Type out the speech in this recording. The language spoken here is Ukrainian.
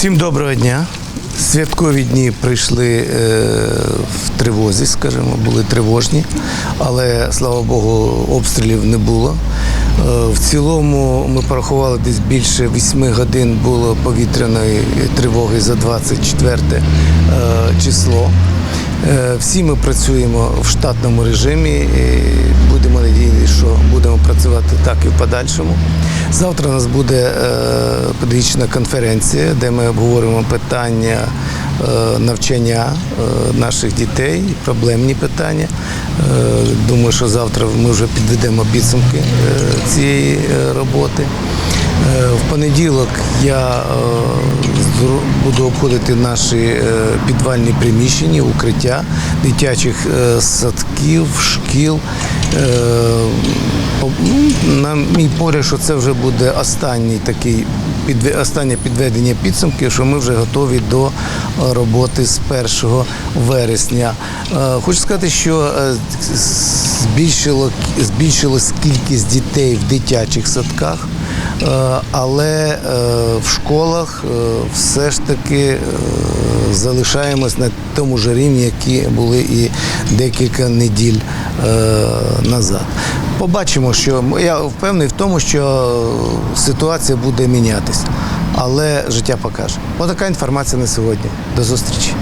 Всім доброго дня. Святкові дні прийшли е, в тривозі, скажімо, були тривожні, але слава Богу, обстрілів не було. Е, в цілому ми порахували десь більше 8 годин було повітряної тривоги за 24 е, число. Всі ми працюємо в штатному режимі. І будемо надіятися, що будемо працювати так і в подальшому. Завтра у нас буде е, педагогічна конференція, де ми обговоримо питання е, навчання е, наших дітей, проблемні питання. Думаю, що завтра ми вже підведемо підсумки цієї роботи. В понеділок я буду обходити наші підвальні приміщення, укриття дитячих садків, шкіл. Ну, На мій погляд, що це вже буде останній такий підве- останнє підведення підсумків, що ми вже готові до е, роботи з 1 вересня. Е, Хочу сказати, що е, збільшило, збільшилась кількість дітей в дитячих садках. Але в школах все ж таки залишаємось на тому ж рівні, які були і декілька неділь назад. Побачимо, що я впевнений в тому, що ситуація буде мінятися, але життя покаже. Отака інформація на сьогодні. До зустрічі.